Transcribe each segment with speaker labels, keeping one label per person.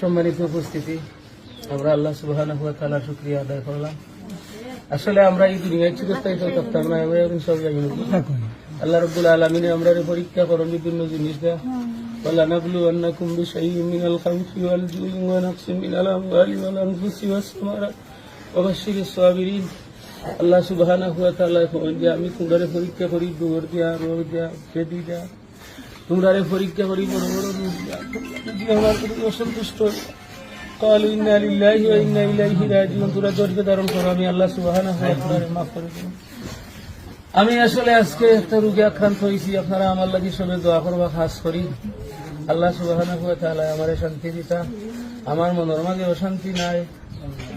Speaker 1: সম্মানিত উপস্থিতি আমরা আল্লাহ সুবাহ তালা শুক্রিয়া আদায় করলাম আসলে আমরা এই দুনিয়ায় চিরস্থায়ী কেউ থাকতাম না আমরা এখন সব জানি আল্লাহ রব্বুল আলমিনে আমরা পরীক্ষা করেন বিভিন্ন জিনিস দেয় ولنبلونكم بشيء من الخوف والجوع ونقص من الأموال والأنفس والثمرات وبشر الصابرين আল্লাহ সুবহানাহু ওয়া তাআলা করেন যে আমি তোমরা পরীক্ষা করি দৌড় দিয়া রোদ দিয়া বেদি দিয়া তোমরা পরীক্ষা করি বড় বড় রোগ দিয়া যদি আমার প্রতি অসন্তুষ্ট قالوا إنا لله وإنا إليه راجعون তোরা ধৈর্য ধারণ করো আমি আল্লাহ সুবহানাহু ওয়া তাআলা মাফ করে দেব আমি আসলে আজকে একটা রোগে আক্রান্ত হয়েছি আপনারা আমার লাগি সবে দোয়া করবা খাস করি আল্লাহ সুবহানাহু ওয়া তাআলা আমারে শান্তি দিতা আমার মনের মাঝে অশান্তি নাই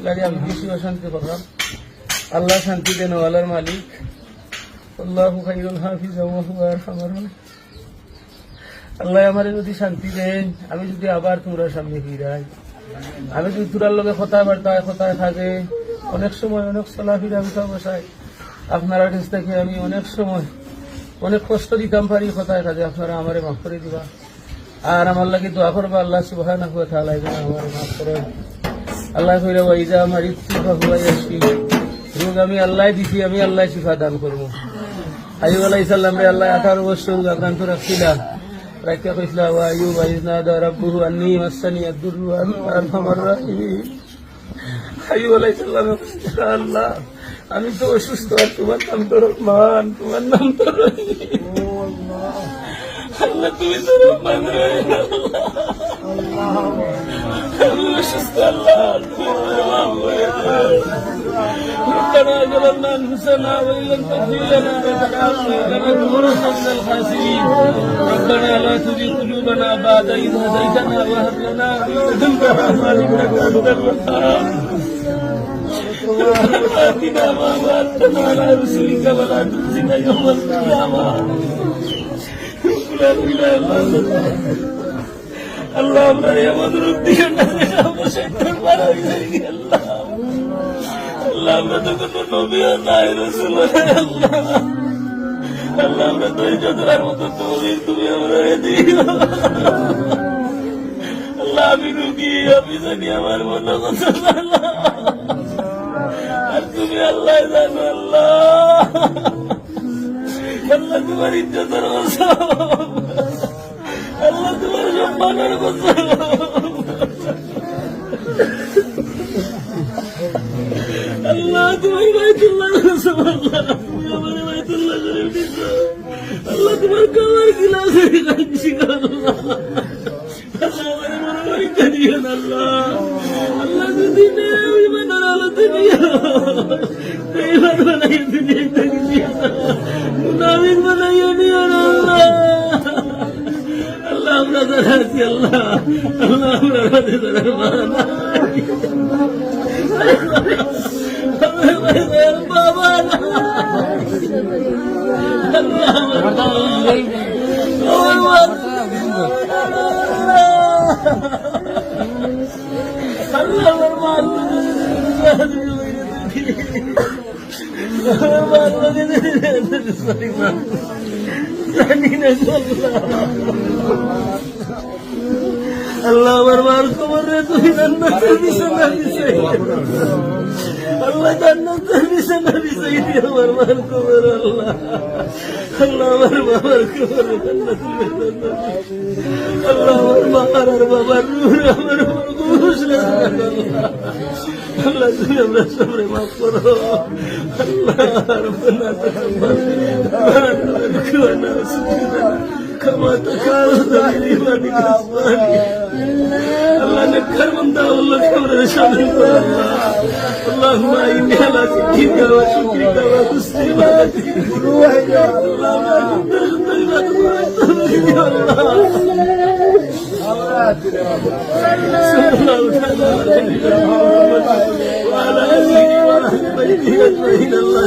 Speaker 1: লাগে আমি বেশি অশান্তি করলাম আল্লাহ শান্তি দেন ওয়ালার মালিক আল্লাহু খাইরুল হাফিজ ওয়া হুয়া আরহামুর রাহিম। আল্লাহ আমারে যদি শান্তি দেন, আমি যদি আবার তোমরা সামনে ফিরাই। আমি যদি তোরার কথা বার্তায় কথায় থাকে, অনেক সময় অনেক চলা চলাফিরা উঠা বসাই আপনারা কাছ থেকে আমি অনেক সময় অনেক কষ্ট দিতাম পারি কথায় কাজে, আপনারা আমারে মাফ করে দিবা। আর আমার লাগে দোয়া করবা, আল্লাহ যেন আমারে মাফ করে আল্লাহ কইরা ওয়াইজা আমার ইচ্ছা হুয়া ইয়াশফি। রোগ আমি আল্লাহ দিছি, আমি আল্লাহ শিফা দান করব। আইব আলাই সাল্লাম রে আল্লাহ আঠারো বছর আক্রান্ত রাখছিলাম। রাখিয়া কইসলা ওয়া আইয়ুব আইজনা দা রাব্বুহু আন্নি মাসানি আদ-দুররু ওয়া আনতা আরহামার রাহিমিন আইয়ুব আলাই সাল্লাম আল্লাহ আমি তো অসুস্থ আর তোমার নাম তো রহমান তোমার নাম তো রহিম Allah tu itu rumah Allah. Allah sesalat. Allah ربنا اجعلنا انفسنا وان لم تغفر لنا وترحمنا من الخاسرين ربنا لا تزغ قلوبنا بعد اذ هديتنا وهب لنا من لدنك انك انت الوهاب اتنا ما وعدتنا على رسلك ولا تخزنا يوم القيامه আল্লাহ আমরা এমন রূপ দিও না যে আমরা শয়তান মারা আল্লাহ আল্লাহ আমরা তো কোনো আল্লাহ আল্লাহ আমরা ধরার মতো তৌফিক তুমি আমরা দিও আল্লাহ আমি রুগী, আমি আমার মনে কথা। আর তুমি আল্লাহ জানো আল্লাহ। আল্লাহ তোমার ইজ্জতের আল্লাহ তোমার সম্মানের আল্লাহ তুমি বাইতুল্লাহ তুমি আমার আল্লাহ তোমার কামার গিলাস আল্লাহ। আল্লাহ আল্লাহ। يا الله اللهم رضيت الرحمن Sorry, man. Sorry, man. আল্লাহ আমার মার খবর রে তুই জান্নাতের বিছানা বিছাই আল্লাহ জান্নাতের বিছানা বিছাই দিয়ে আমার মার খবর আল্লাহ আল্লাহ আমার বাবার খবর জান্নাতের বিছানা আল্লাহ আমার মার আর বাবার নূর আমার উপর ঘুষ আল্লাহ তুমি আমরা সবরে মাফ করো আল্লাহ রব্বানা তাকাব্বাল মিন্না كما تكاد الصالحين الله نكر من دعوة الله كبر شامل الله اللهم إني على ذكرك وشكرك وحسن عبادتك اللهم أنت الطيبات يا الله صلى الله عليه وعلى آله وصحبه أجمعين. الله